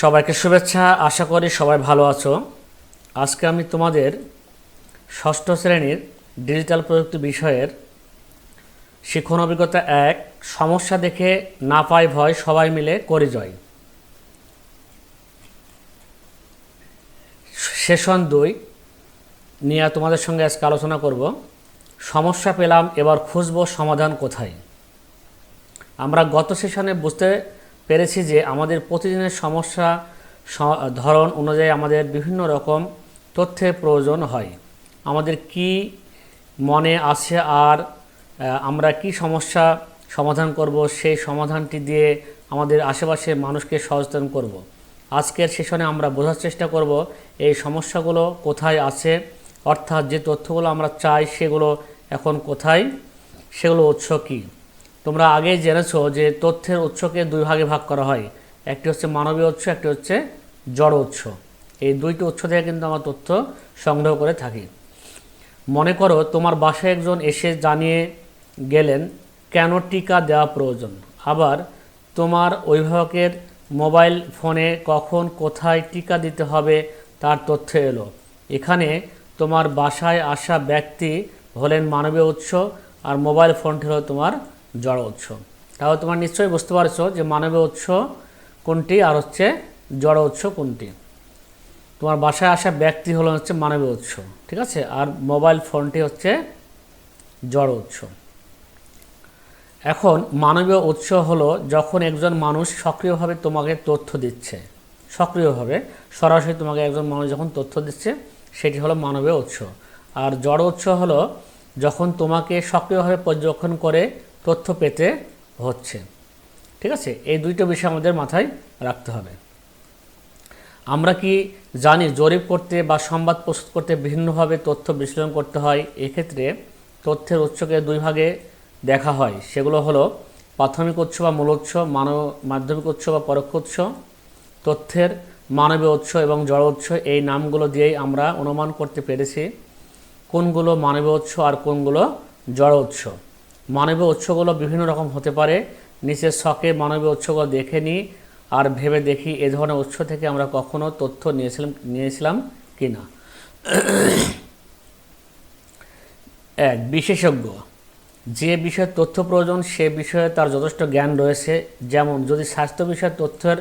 সবাইকে শুভেচ্ছা, আশা করি সবাই ভালো আছো। আজকে আমি তোমাদের ষষ্ঠ শ্রেণির ডিজিটাল প্রযুক্তি বিষয়ের শিক্ষণ অভিজ্ঞতা এক, সমস্যা দেখে না পায় ভয়, সবাই মিলে করে জয়। সেশন দুই নিয়ে তোমাদের সঙ্গে আজকে আলোচনা করব। সমস্যা পেলাম, এবার খুঁজব সমাধান কোথায়। আমরা গত সেশনে বুঝতে পেরেছি যে আমাদের প্রতিদিনের সমস্যা ধরন অনুযায়ী আমাদের বিভিন্ন রকম তথ্যের প্রয়োজন হয়। আমাদের কি মনে আছে আর আমরা কি সমস্যা সমাধান করব, সেই সমাধানটি দিয়ে আমাদের আশেপাশের মানুষকে সচেতন করব। আজকের সেশনে আমরা বোঝার চেষ্টা করব, এই সমস্যাগুলো কোথায় আছে, অর্থাৎ যে তথ্যগুলো আমরা চাই সেগুলো এখন কোথায় সেগুলো উৎস কী? তোমরা আগেই জেনেছো যে তথ্যের উৎসকে দুই ভাগে ভাগ করা হয়। একটি হচ্ছে মানবীয় উৎস, একটি হচ্ছে জড় উৎস। এই দুইটি উৎস থেকে কিন্তু আমরা তথ্য সংগ্রহ করে থাকি। মনে করো তোমার বাসায় একজন এসে জানিয়ে গেলেন, কেন টিকা দেওয়া প্রয়োজন? আবার, তোমার অভিভাবকের মোবাইল ফোনে কখন কোথায় টিকা দিতে হবে? তার তথ্য এলো। এখানে তোমার বাসায় আসা ব্যক্তি হলেন মানবীয় উৎস আর মোবাইল ফোনটি হলো তোমার জড় উৎস। তাহলে তোমার নিশ্চয়ই বুঝতে পারছ যে মানবীয় উৎস কোনটি আর হচ্ছে জড় উৎস কোনটি। তোমার বাসায় আসা ব্যক্তি হলো হচ্ছে মানবীয় উৎস, ঠিক আছে? আর মোবাইল ফোনটি হচ্ছে জড় উৎস। এখন মানবীয় উৎস হলো যখন একজন মানুষ সক্রিয়ভাবে তোমাকে তথ্য দিচ্ছে, সক্রিয়ভাবে, সরাসরি তোমাকে একজন মানুষ যখন তথ্য দিচ্ছে, সেটি হলো মানবীয় উৎস। আর জড় উৎস হলো যখন তোমাকে সক্রিয়ভাবে পর্যবেক্ষণ করে তথ্য পেতে হচ্ছে। ঠিক আছে? এই দুইটা বিষয় আমাদের মাথায় রাখতে হবে। আমরা কি জানি জরিপ করতে বা সংবাদ প্রস্তুত করতে বিভিন্নভাবে তথ্য বিশ্লেষণ করতে হয়? এক্ষেত্রে তথ্যের উৎসকে দুই ভাগে দেখা হয়। সেগুলো হলো প্রাথমিক উৎস বা মূল উৎস, মানব, মাধ্যমিক উৎস বা পরোক্ষ উৎস, তথ্যের মানবীয় উৎস এবং জড় উৎস। এই নামগুলো দিয়েই আমরা অনুমান করতে পেরেছি কোনগুলো মানবীয় উৎস আর কোনগুলো জড় উৎস। মানবীয় উৎসগুলো বিভিন্ন রকম হতে পারে। নিচের শখে মানবীয় উৎসগুলো দেখে নিই আর ভেবে দেখি এ ধরনের উৎস থেকে আমরা কখনো তথ্য নিয়েছিলাম নিয়েছিলাম কি না এক, বিশেষজ্ঞ। যে বিষয়ে তথ্য প্রয়োজন, সে বিষয়ে তার যথেষ্ট জ্ঞান রয়েছে। যেমন, যদি স্বাস্থ্য বিষয়ে তথ্যের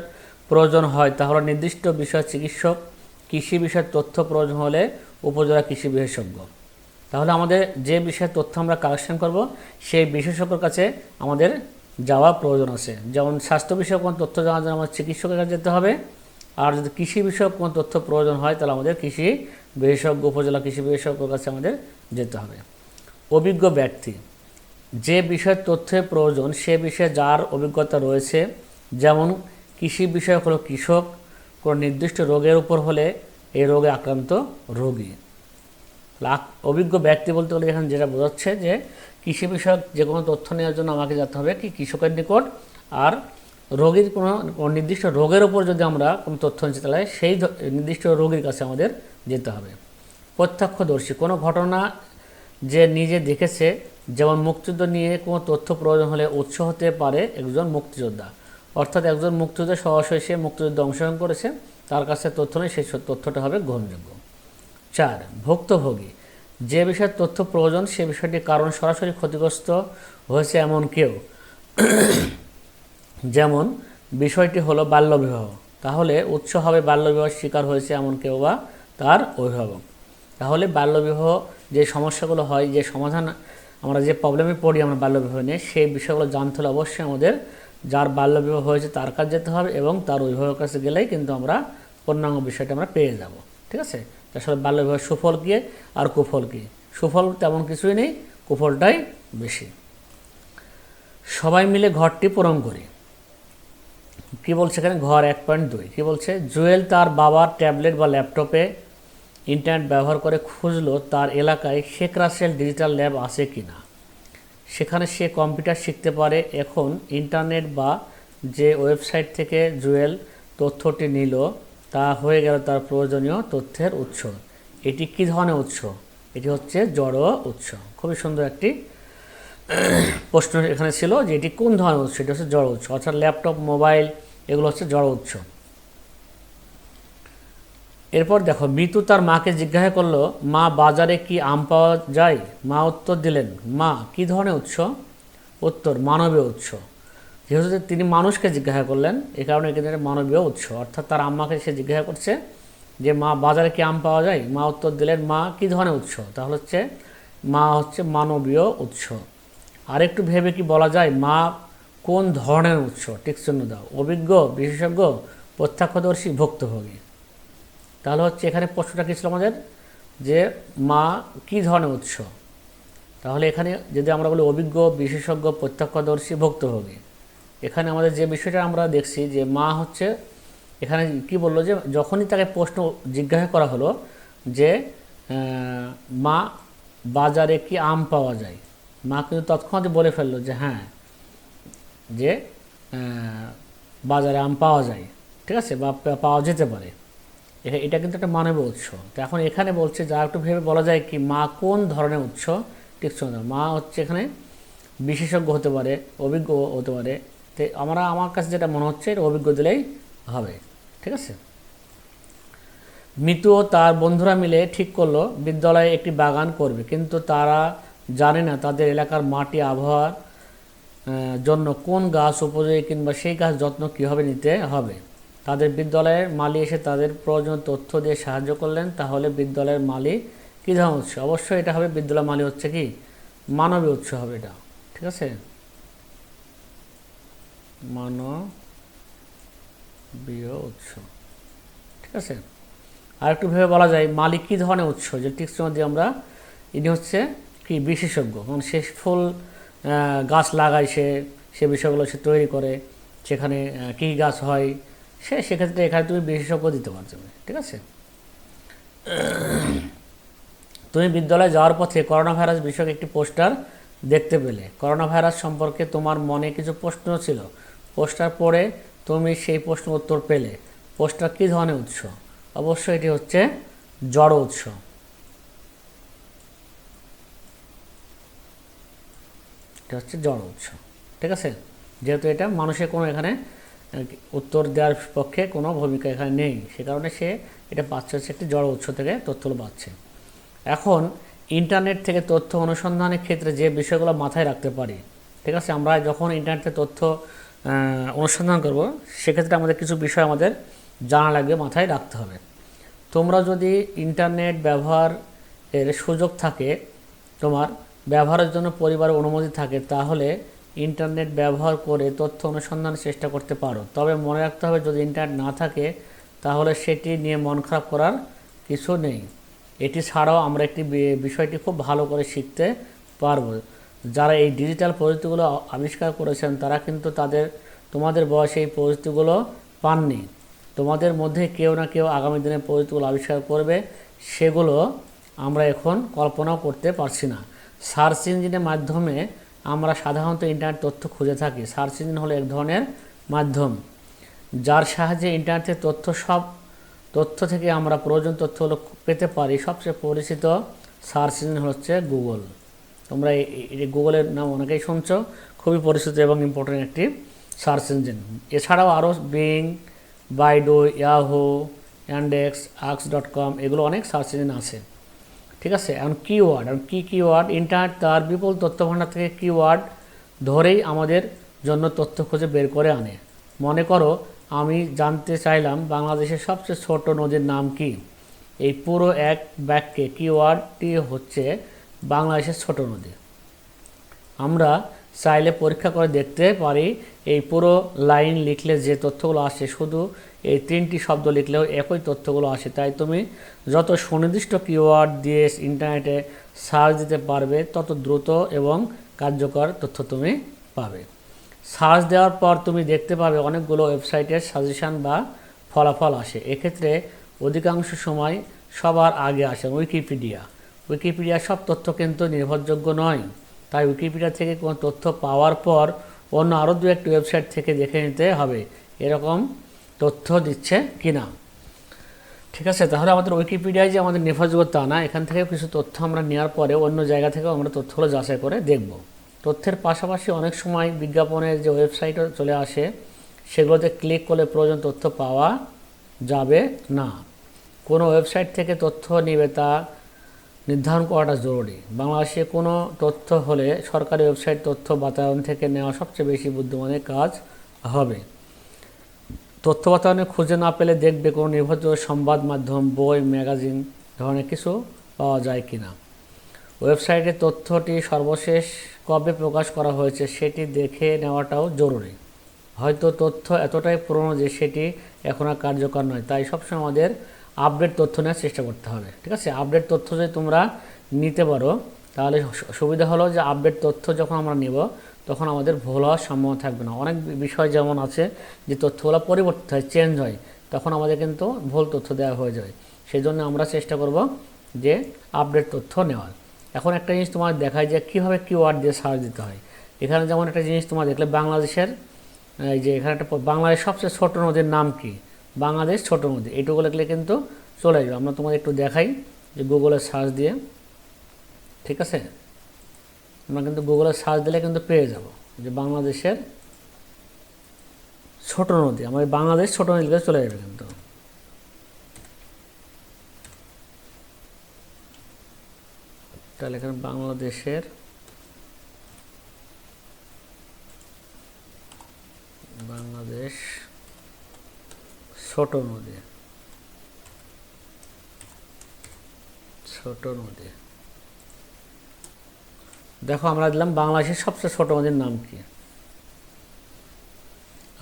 প্রয়োজন হয়, তাহলে নির্দিষ্ট বিষয় চিকিৎসক কৃষি বিষয়ে তথ্য প্রয়োজন হলে উপজেলা কৃষি বিশেষজ্ঞ। তাহলে আমাদের যে বিষয়ে তথ্য আমরা কালেকশন করব, সেই বিশেষজ্ঞর কাছে আমাদের যাওয়া প্রয়োজন আছে। যেমন স্বাস্থ্য বিষয়ক কোনো তথ্য জানার জন্য আমাদের চিকিৎসকের কাছে যেতে হবে। আর যদি কৃষি বিষয়ক কোনো তথ্য প্রয়োজন হয়, তাহলে আমাদের কৃষি বিশেষজ্ঞ, উপজেলা কৃষি বিশেষজ্ঞর কাছে আমাদের যেতে হবে। অভিজ্ঞ ব্যক্তি, যে বিষয়ের তথ্যের প্রয়োজন, সে বিষয়ে যার অভিজ্ঞতা রয়েছে, যেমন কৃষি বিষয়ক হলো কৃষক, কোনো নির্দিষ্ট রোগের উপর হলে এই রোগে আক্রান্ত রোগী। অভিজ্ঞ ব্যক্তি বলতে গেলে এখানে যেটা বোঝাচ্ছে যে কৃষি বিষয়ক যে কোনো তথ্য নেওয়ার জন্য আমাকে যেতে হবে কি কৃষকের নিকট আর রোগীর কোনো নির্দিষ্ট রোগের ওপর যদি আমরা কোনো তথ্য নিতে তাহলে সেই নির্দিষ্ট রোগীর কাছে আমাদের যেতে হবে। প্রত্যক্ষদর্শী, কোনো ঘটনা যে নিজে দেখেছে, যেমন মুক্তিযুদ্ধ নিয়ে কোনো তথ্য প্রয়োজন হলে উৎস হতে পারে একজন মুক্তিযোদ্ধা। অর্থাৎ একজন মুক্তিযোদ্ধা সরাসরি সে মুক্তিযুদ্ধে অংশগ্রহণ করেছে, তার কাছে তথ্য নেই, সেই তথ্যটা হবে গ্রহণযোগ্য। চার, ভুক্তভোগী। যে বিষয়ে তথ্য প্রয়োজন, সে বিষয়টির কারণ সরাসরি ক্ষতিগ্রস্ত হয়েছে এমন কেউ। যেমন, বিষয়টি হলো বাল্যবিবাহ। তাহলে উৎস হবে বাল্যবিবাহ শিকার হয়েছে এমন কেউ বা তার অভিভাবক। তাহলে বাল্যবিবাহ যে সমস্যাগুলো হয়, যে সমাধান, আমরা যে প্রবলেমে পড়ি আমরা বাল্যবিবাহ নিয়ে, সেই বিষয়গুলো জানতে হলে অবশ্যই আমাদের যার বাল্যবিবাহ হয়েছে তার কাছে যেতে হবে এবং তার অভিভাবকের কাছে গেলেই কিন্তু আমরা পূর্ণাঙ্গ বিষয়টা আমরা পেয়ে যাব। ঠিক আছে? আসলে বাল্যবিবাহ সুফল কী আর কুফল কী? সুফল তেমন কিছুই নেই, কুফলটাই বেশি। সবাই মিলে ঘরটি পূরণ করি। কি বলছে এখানে? ঘর এক পয়েন্ট দুই। কী বলছে? জুয়েল তার বাবার ট্যাবলেট বা ল্যাপটপে ইন্টারনেট ব্যবহার করে খুঁজলো, তার এলাকায় শেখ রাসেল ডিজিটাল ল্যাব আছে কি না? সেখানে সে কম্পিউটার শিখতে পারে। এখন ইন্টারনেট বা যে ওয়েবসাইট থেকে জুয়েল তথ্যটি নিল তা হয়ে গেল তার প্রয়োজনীয় তথ্যের উৎস। এটি কী ধরনের উৎস? এটি হচ্ছে জড় উৎস। খুবই সুন্দর একটি প্রশ্ন এখানে ছিল যে এটি কোন ধরনের উৎস? এটি হচ্ছে জড় উৎস। অর্থাৎ ল্যাপটপ, মোবাইল, এগুলো হচ্ছে জড় উৎস। এরপর দেখো মিতু তার মাকে জিজ্ঞাসা করল, মা, বাজারে কি আম পাওয়া যায়? মা উত্তর দিলেন, মা, কি ধরনের উৎস? উত্তর, মানবীয় উৎস। যেহেতু তিনি মানুষকে জিজ্ঞাসা করলেন, এ কারণে এখানে মানবীয় উৎস। অর্থাৎ তার আম্মাকে সে জিজ্ঞাসা করছে যে, মা, বাজারে কি আম পাওয়া যায়? মা উত্তর দিলেন, মা, কি ধরনের উৎস? তাহলে হচ্ছে মা হচ্ছে মানবীয় উৎস। আর একটু ভেবে কি বলা যায়, মা কোন ধরনের উৎস? ঠিক চিহ্ন দাও। অভিজ্ঞ, বিশেষজ্ঞ, প্রত্যক্ষদর্শী, ভুক্তভোগী। তাহলে হচ্ছে এখানে প্রশ্নটা কী ছিল আমাদের? যে, মা, কী ধরনের উৎস? তাহলে এখানে যদি আমরা বলি অভিজ্ঞ, বিশেষজ্ঞ, প্রত্যক্ষদর্শী, ভুক্তভোগী এখানে আমাদের যে বিষয়টা আমরা দেখছি যে মা হচ্ছে, এখানে কি বলল যে যখনই তাকে প্রশ্ন জিজ্ঞাসা করা হলো যে মা, বাজারে কি আম পাওয়া যায়? মা কিন্তু তৎক্ষণাৎ বলে ফেলল যে হ্যাঁ যে বাজারে আম পাওয়া যায়, ঠিক আছে, বা পাওয়া যেতে পারে। এটা কিন্তু একটা মানবীয় উৎস। তো এখন এখানে বলছে যা একটু ভেবে বলা যায় কি মা কোন ধরনের উৎস? ঠিক মা হচ্ছে এখানে বিশেষজ্ঞ হতে পারে, অভিজ্ঞ হতে পারে তো আমরা আমার কাছে যেটা মনে হচ্ছে, এটা অভিজ্ঞ দিলেই হবে। ঠিক আছে? মিতু ও তার বন্ধুরা মিলে ঠিক করল, বিদ্যালয়ে একটি বাগান করবে। কিন্তু তারা জানে না তাদের এলাকার মাটি আবহাওয়ার জন্য কোন গাছ উপযোগী কিংবা সেই গাছ যত্ন কীভাবে নিতে হবে। তাদের বিদ্যালয়ের মালি এসে তাদের প্রয়োজনীয় তথ্য দিয়ে সাহায্য করলেন। তাহলে বিদ্যালয়ের মালি কী ধরনের উৎস? অবশ্যই এটা হবে বিদ্যালয় মালি হচ্ছে কি? মানবীয় উৎস হবে এটা। ঠিক আছে? মানবীয় উৎস। ঠিক আছে? আর একটু ভেবে বলা যায়, মালিক কী ধরনের উৎস? যে টিক্স দিয়ে আমরা, ইনি হচ্ছে কি বিশেষজ্ঞ। কারণ সে ফুল গাছ লাগায় সে সে বিষয়গুলো সে তৈরি করে, সেখানে কী গাছ হয়, সে সেক্ষেত্রে এখানে তুমি বিশেষজ্ঞ দিতে পারছ। ঠিক আছে? তুমি বিদ্যালয়ে যাওয়ার পথে করোনা ভাইরাস বিষয়ক একটি পোস্টার দেখতে পেলে। করোনা ভাইরাস সম্পর্কে তোমার মনে কিছু প্রশ্ন ছিল? পোস্টার পড়ে তুমি সেই প্রশ্ন উত্তর পেলে। পোস্টার কী ধরনের উৎস? অবশ্যই এটি হচ্ছে জড় উৎস। এটা হচ্ছে জড় উৎস, ঠিক আছে? যেহেতু এটা মানুষের কোনো এখানে উত্তর দেওয়ার পক্ষে কোনো ভূমিকা এখানে নেই। সে কারণে সে এটা পাচ্ছে হচ্ছে একটি জড় উৎস থেকে তথ্যগুলো পাচ্ছে। এখন, ইন্টারনেট থেকে তথ্য অনুসন্ধানের ক্ষেত্রে যে বিষয়গুলো মাথায় রাখতে পারি, ঠিক আছে? আমরা যখন ইন্টারনেটে তথ্য অনুসন্ধান করব। সেক্ষেত্রে আমাদের কিছু বিষয় আমাদের জানা লাগবে, মাথায় রাখতে হবে। তোমরা যদি ইন্টারনেট ব্যবহার এর সুযোগ থাকে, তোমার ব্যবহারের জন্য পরিবারের অনুমতি থাকে, তাহলে ইন্টারনেট ব্যবহার করে তথ্য অনুসন্ধানের চেষ্টা করতে পারো। তবে মনে রাখতে হবে, যদি ইন্টারনেট না থাকে, তাহলে সেটি নিয়ে মন খারাপ করার কিছু নেই। এটি ছাড়াও আমরা একটি বিষয়টি খুব ভালো করে শিখতে পারব। যারা এই ডিজিটাল প্রযুক্তিগুলো আবিষ্কার করেছেন, তারা কিন্তু তাদের, তোমাদের বয়সে এই প্রযুক্তিগুলো পাননি। তোমাদের মধ্যে কেউ না কেউ আগামী দিনে প্রযুক্তিগুলো আবিষ্কার করবে, সেগুলো আমরা এখন কল্পনাও করতে পারছি না। সার্চ ইঞ্জিনের মাধ্যমে আমরা সাধারণত ইন্টারনেট তথ্য খুঁজে থাকি। সার্চ ইঞ্জিন হলো এক ধরনের মাধ্যম, যার সাহায্যে ইন্টারনেটের তথ্য সব, তথ্য থেকে আমরা প্রয়োজন তথ্যগুলো পেতে পারি। সবচেয়ে পরিচিত সার্চ ইঞ্জিন হচ্ছে গুগল। তোমরা এই- গুগলের নাম অনেকেই শুনছো, খুবই পরিচিত এবং ইম্পর্টেন্ট একটি সার্চ ইঞ্জিন এছাড়াও আরও বিং বাইডো ইয়াহু অ্যান্ডেক্স আক্স ডট কম এগুলো অনেক সার্চ ইঞ্জিন আছে। ঠিক আছে? এখন কিওয়ার্ড এখন কী কিওয়ার্ড ইন্টারনেট তার বিপুল তথ্য ভাণ্ডার থেকে কিওয়ার্ড ধরেই আমাদের জন্য তথ্য খুঁজে বের করে আনে। মনে করো, আমি জানতে চাইলাম বাংলাদেশের সবচেয়ে ছোট নদীর নাম কি? এই পুরো এক বাক্যে কিওয়ার্ডটি হচ্ছে বাংলাদেশের ছোট নদী। আমরা চাইলে পরীক্ষা করে দেখতে পারি, এই পুরো লাইন লিখলে যে তথ্যগুলো আসে, শুধু এই তিনটি শব্দ লিখলেও একই তথ্যগুলো আসে। তাই তুমি যত সুনির্দিষ্ট কিওয়ার্ড দিয়ে ইন্টারনেটে সার্চ দিতে পারবে, তত দ্রুত এবং কার্যকর তথ্য তুমি পাবে। সার্চ দেওয়ার পর তুমি দেখতে পাবে অনেকগুলো ওয়েবসাইটের সাজেশান বা ফলাফল আসে। এক্ষেত্রে অধিকাংশ সময় সবার আগে আসে উইকিপিডিয়া উইকিপিডিয়ার সব তথ্য কিন্তু নির্ভরযোগ্য নয়। তাই উইকিপিডিয়া থেকে কোনো তথ্য পাওয়ার পর অন্য আরও দু একটি ওয়েবসাইট থেকে দেখে নিতে হবে, এরকম তথ্য দিচ্ছে কি না ঠিক আছে, তাহলে আমাদের উইকিপিডিয়ায় যে আমাদের নির্ভরযোগ্য তা না, এখান থেকে কিছু তথ্য আমরা নেওয়ার পরে অন্য জায়গা থেকেও আমরা তথ্যগুলো যাচাই করে দেখব। তথ্যের পাশাপাশি অনেক সময় বিজ্ঞাপনের যে ওয়েবসাইটও চলে আসে, সেগুলোতে ক্লিক করলে প্রয়োজন তথ্য পাওয়া যাবে না। কোনো ওয়েবসাইট থেকে তথ্য নেবে তা নির্ধারণ করাটা জরুরি। বাংলাদেশে কোনো তথ্য হলে সরকারি ওয়েবসাইট তথ্য বাতায়ন থেকে নেওয়া সবচেয়ে বেশি বুদ্ধিমানের কাজ হবে। তথ্য বাতায়নে খুঁজে না পেলে দেখবে কোনো নির্ভরযোগ্য সংবাদ মাধ্যম, বই, ম্যাগাজিন ধরনের কিছু পাওয়া যায় কি না ওয়েবসাইটে তথ্যটি সর্বশেষ কবে প্রকাশ করা হয়েছে সেটি দেখে নেওয়াটাও জরুরি। হয়তো তথ্য এতটাই পুরনো যে সেটি এখন আর কার্যকর নয়, তাই সবসময় আমাদের আপডেট তথ্য নেওয়ার চেষ্টা করতে হবে, ঠিক আছে? আপডেট তথ্য যদি তোমরা নিতে পারো, তাহলে সুবিধা হলো যে আপডেট তথ্য যখন আমরা নেব, তখন আমাদের ভুল হওয়ার সম্ভাবনা থাকবে না। অনেক বিষয় যেমন আছে যে তথ্যগুলো পরিবর্তিত হয় চেঞ্জ হয়, তখন আমাদের কিন্তু ভুল তথ্য দেওয়া হয়ে যায়। সেই জন্য আমরা চেষ্টা করব যে আপডেট তথ্য নেওয়ার। এখন একটা জিনিস তোমার দেখায় যে কীভাবে কিওয়ার্ড দিয়ে সার্চ দিতে হয়। এখানে যেমন একটা জিনিস তোমার দেখলে, বাংলাদেশের, এই যে এখানে একটা বাংলাদেশ সবচেয়ে ছোট নদীর নাম কি? বাংলাদেশ ছোট নদী এইটুকু লিখলে কিন্তু চলে যাবে। আমরা তোমাদের একটু দেখাই যে গুগলে সার্চ দিয়ে, ঠিক আছে? আমরা কিন্তু গুগলে সার্চ দিলে কিন্তু পেয়ে যাব যে বাংলাদেশের ছোট নদী। আমাদের বাংলাদেশ ছোট নদী লিখে চলে যাবে কিন্তু। তাহলে এখানে বাংলাদেশের বাংলাদেশ ছোট নদী। ছোট নদী। দেখো, আমরা দিলাম বাংলাদেশের সবচেয়ে ছোট নদীর নাম কি?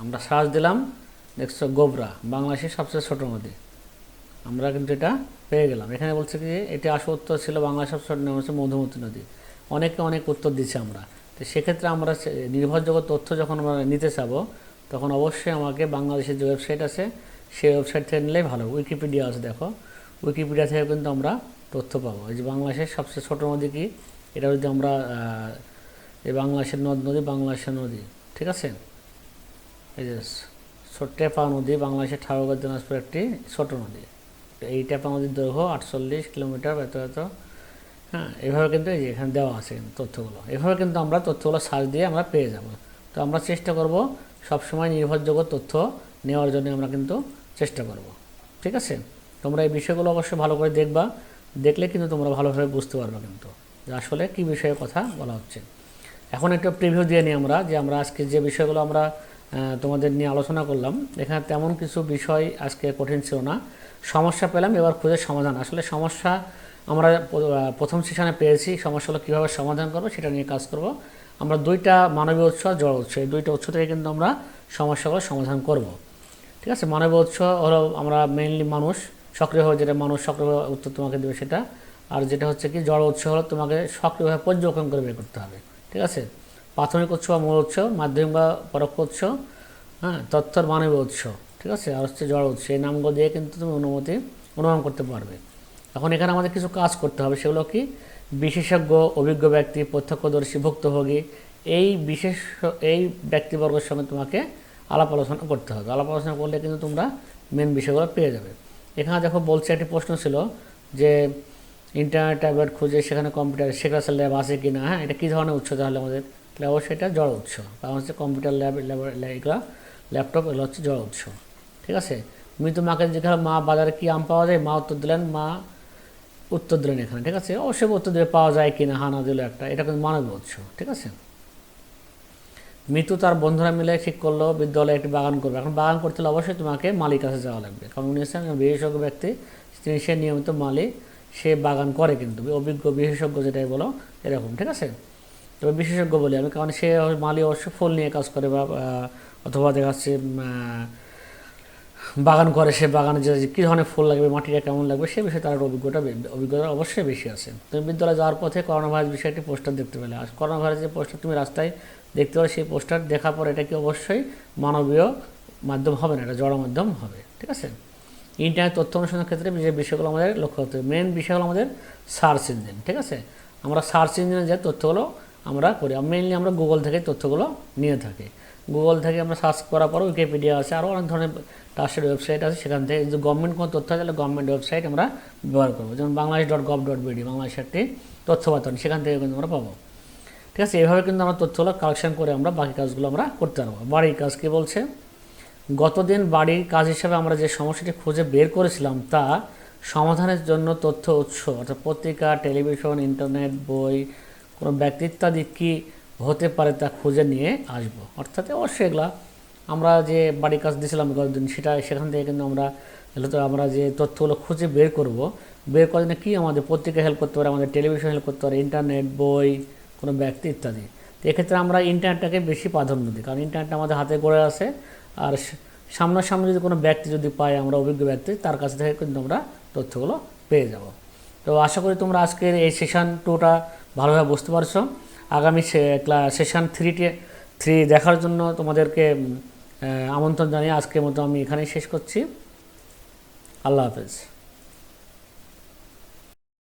আমরা সার্চ দিলাম, দেখছ, গোবরা, বাংলাদেশের সবচেয়ে ছোট নদী। আমরা কিন্তু এটা পেয়ে গেলাম। এখানে বলছে কি, এটি আসল উত্তর ছিল বাংলাদেশের সবচেয়ে ছোট নাম হচ্ছে মধুমতি নদী। অনেকে অনেক উত্তর দিচ্ছে আমরা। তো সেক্ষেত্রে আমরা নির্ভরযোগ্য তথ্য যখন আমরা নিতে চাবো, তখন অবশ্যই আমাকে বাংলাদেশের যে ওয়েবসাইট আছে সেই ওয়েবসাইট থেকে নিলেই ভালো। উইকিপিডিয়া আছে, দেখো। উইকিপিডিয়া থেকে কিন্তু আমরা তথ্য পাবো। এই যে বাংলাদেশের সবচেয়ে ছোট নদী কি? এটা যদি আমরা এই বাংলাদেশের নদ নদী, বাংলাদেশের নদী। ঠিক আছে? এই যে টেপা নদী, বাংলাদেশের ঠাকুরগাঁ দিনাজপুর একটি ছোট নদী। এই টেপা নদীর দৈর্ঘ্য আটচল্লিশ কিলোমিটার, এত এত। হ্যাঁ এভাবে কিন্তু এই যে এখানে দেওয়া আছে তথ্যগুলো। এভাবে কিন্তু আমরা তথ্যগুলো সার্চ দিয়ে আমরা পেয়ে যাব। তো আমরা চেষ্টা করব সবসময় নির্ভরযোগ্য তথ্য নেওয়ার জন্য আমরা কিন্তু চেষ্টা করব। ঠিক আছে? তোমরা এই বিষয়গুলো অবশ্যই ভালো করে দেখবা। দেখলে কিন্তু তোমরা ভালোভাবে বুঝতে পারবে কিন্তু যে আসলে কী বিষয়ে কথা বলা হচ্ছে। এখন একটা প্রিভিউ দিয়ে নিই আমরা যে আমরা আজকে যে বিষয়গুলো আমরা তোমাদের নিয়ে আলোচনা করলাম, এখানে তেমন কিছু বিষয় আজকে কঠিন ছিল না। সমস্যা পেলাম, এবার খুঁজে সমাধান। আসলে সমস্যা আমরা প্রথম সেশনে পেয়েছি। সমস্যাগুলো কীভাবে সমাধান করব সেটা নিয়ে কাজ করব। আমরা দুইটা মানবীয় উৎস জড় উৎস। এই দুইটা উৎস থেকে কিন্তু আমরা সমস্যাগুলো সমাধান করব। ঠিক আছে? মানব উৎস হলো আমরা মেইনলি মানুষ সক্রিয়ভাবে যেটা মানুষ সক্রিয়ভাবে উত্তর তোমাকে দেবে সেটা। আর যেটা হচ্ছে কি, জড় উৎস হলো তোমাকে সক্রিয়ভাবে পর্যবেক্ষণ করে বের করতে হবে, ঠিক আছে? প্রাথমিক উৎস বা মূল উৎস, মাধ্যমিক বা পরোক্ষ উৎস হ্যাঁ তথ্যর মানবীয় উৎস, ঠিক আছে? আর হচ্ছে জড় উৎস, এই নামগুলো দিয়ে কিন্তু তুমি অনুমতি অনুমান করতে পারবে। এখন এখানে আমাদের কিছু কাজ করতে হবে, সেগুলো কি, বিশেষজ্ঞ, অভিজ্ঞ ব্যক্তি, প্রত্যক্ষদর্শী, ভুক্তভোগী, এই বিশেষ, এই ব্যক্তিবর্গের সঙ্গে তোমাকে আলাপ আলোচনা করতে হবে। আলাপ আলোচনা করলে কিন্তু তোমরা মেন বিষয়গুলো পেয়ে যাবে। এখানে দেখো বলছে একটি প্রশ্ন ছিল যে ইন্টারনেট ট্যাবলেট খুঁজে সেখানে কম্পিউটার শেখার ল্যাব আছে কি না হ্যাঁ এটা কী ধরনের উৎস তাহলে আমাদের? তাহলে অবশ্যই এটা জড় উৎস। কারণ হচ্ছে কম্পিউটার ল্যাব এগুলো ল্যাপটপ এগুলো হচ্ছে জড় উৎস। ঠিক আছে? মৃত্যু মাকে যেখানে মা বাজারে কি আম পাওয়া যায়? মা উত্তর দিলেন, মা উত্তর দিলেন এখানে। ঠিক আছে? অবশ্যই উত্তর দিলে পাওয়া যায় কিনা, হানা দিল একটা। এটা কিন্তু মানবীয় উৎস। ঠিক আছে? মিতু তার বন্ধুরা মিলে ঠিক করল, বিদ্যালয়ে একটি বাগান করবে। এখন বাগান করতে হলে অবশ্যই তোমাকে মালিক কাছে যাওয়া লাগবে। কারণ উনি বিশেষজ্ঞ ব্যক্তি, তিনি সে নিয়মিত মালি, সে বাগান করে কিন্তু। অভিজ্ঞ বিশেষজ্ঞ যেটাই বলো, এরকম, ঠিক আছে? তবে বিশেষজ্ঞ বলি আমি, কারণ সে মালি অবশ্য ফুল নিয়ে কাজ করে বা অথবা দেখা যাচ্ছে বাগান করে সে বাগানে যে কী ধরনের ফুল লাগবে, মাটিটা কেমন লাগবে, সে বিষয়ে তার অভিজ্ঞতা অভিজ্ঞতা অবশ্যই বেশি আছে। তুমি বিদ্যালয়ে যাওয়ার পথে করোনা ভাইরাস বিষয়ে একটি পোস্টার দেখতে পেলে। আর করোনা ভাইরাসের পোস্টার, তুমি রাস্তায় দেখতে পাবে সেই পোস্টার দেখার পর এটা কি অবশ্যই মানবীয় মাধ্যম হবে না, এটা জড় মাধ্যম হবে, ঠিক আছে? ইন্টারনেট তথ্য অনুসন্ধানের ক্ষেত্রে যে বিষয়গুলো আমাদের লক্ষ্য করতে হবে। মেন বিষয় হলো আমাদের সার্চ ইঞ্জিন ঠিক আছে? আমরা সার্চ ইঞ্জিনে যে তথ্যগুলো আমরা করি মেনলি আমরা গুগল থেকে তথ্যগুলো নিয়ে থাকি। গুগল থেকে আমরা সার্চ করার পর উইকিপিডিয়া আছে আরও অনেক ধরনের ট্রাস্টেড ওয়েবসাইট আছে, সেখান থেকে যদি গভর্নমেন্ট কোনো তথ্য তাহলে গভর্নমেন্ট ওয়েবসাইট আমরা ব্যবহার করব। যেমন Bangladesh dot gov dot BD Bangladesh একটি তথ্য বাতায়ন সেখান থেকে কিন্তু আমরা পাবো। ঠিক আছে এইভাবে কিন্তু আমরা তথ্যগুলো কালেকশন করে আমরা বাকি কাজগুলো আমরা করতে পারব। বাড়ির কাজ কী বলছে? গতদিন বাড়ির কাজ হিসাবে আমরা যে সমস্যাটি খুঁজে বের করেছিলাম তা সমাধানের জন্য তথ্য উৎস, অর্থাৎ পত্রিকা, টেলিভিশন ইন্টারনেট বই, কোনো ব্যক্তি ইত্যাদি কী হতে পারে তা খুঁজে নিয়ে আসব। অর্থাৎ অবশ্যই এগুলা আমরা যে বাড়ির কাজ দিয়েছিলাম কয়েকদিন সেটা সেখান থেকে কিন্তু আমরা তো আমরা যে তথ্যগুলো খুঁজে বের করব, বের করার জন্য কী আমাদের পত্রিকা হেল্প করতে পারে, আমাদের টেলিভিশন হেল্প করতে পারে ইন্টারনেট বই কোনো ব্যক্তি ইত্যাদি। তো এক্ষেত্রে আমরা ইন্টারনেটটাকে বেশি প্রাধান্য দিই। কারণ ইন্টারনেটটা আমাদের হাতে গড়ে আছে আর সামনাসামনি যদি কোনো ব্যক্তি যদি পাই আমরা অভিজ্ঞ ব্যক্তি, তার কাছ থেকে কিন্তু আমরা তথ্যগুলো পেয়ে যাব। তো আশা করি তোমরা আজকের এই সেশন টুটা ভালোভাবে বুঝতে পারছ। আগামী সেশন থ্রিটি থ্রি দেখার জন্য তোমাদেরকে আমন্ত্রণ জানিয়ে আজকের মতো আমি এখানেই শেষ করছি। আল্লাহ হাফেজ।